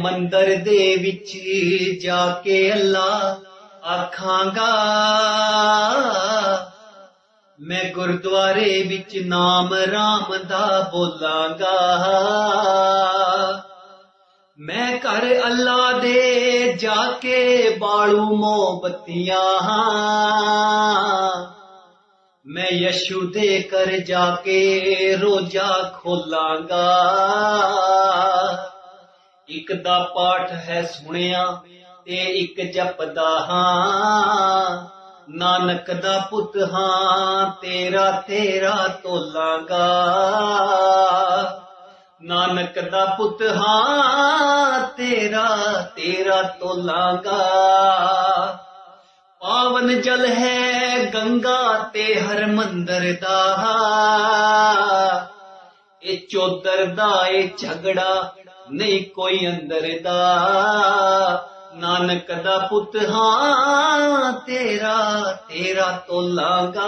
ਮੰਦਰ ਦੇ ਵਿੱਚ ਜਾ ਕੇ ਅੱਲਾ ਆਖਾਂਗਾ ਮੈਂ ਗੁਰਦੁਆਰੇ ਵਿੱਚ ਨਾਮ ਰਾਮ ਦਾ ਬੋਲਾਂਗਾ ਮੈਂ ਘਰ ਅੱਲਾ ਦੇ ਜਾ ਕੇ ਬਾਲੂ ਮੋਮਬੱਤੀਆਂ ਮੈਂ ਯਸ਼ੂ ਦੇ ਕਰ ਜਾ ਕੇ ਰੋਜਾ ਖੋਲਾਂਗਾ ਇੱਕ ਦਾ ਪਾਠ ਹੈ ਸੁਣਿਆ ਤੇ ਇੱਕ ਜਪਦਾ ਹਾਂ। ਨਾਨਕ ਦਾ ਪੁੱਤ ਹਾਂ, ਤੇਰਾ ਤੇਰਾ ਤੋਲਾਂਗਾ ਨਾਨਕ ਦਾ ਪੁੱਤ ਹਾਂ, ਤੇਰਾ ਤੇਰਾ ਤੋਲਾਂਗਾ ਪਾਵਨ ਜਲ ਹੈ ਗੰਗਾ ਤੇ ਹਰਮੰਦਰ ਦਾ। ਇਹ ਚੋਦਰ ਦਾ ਇਹ ਝਗੜਾ ਨਹੀਂ ਕੋਈ ਅੰਦਰ ਦਾ। ਨਾਨਕ ਦਾ ਪੁੱਤ ਹਾਂ ਤੇਰਾ ਤੇਰਾ ਤੋਲਾਂਗਾ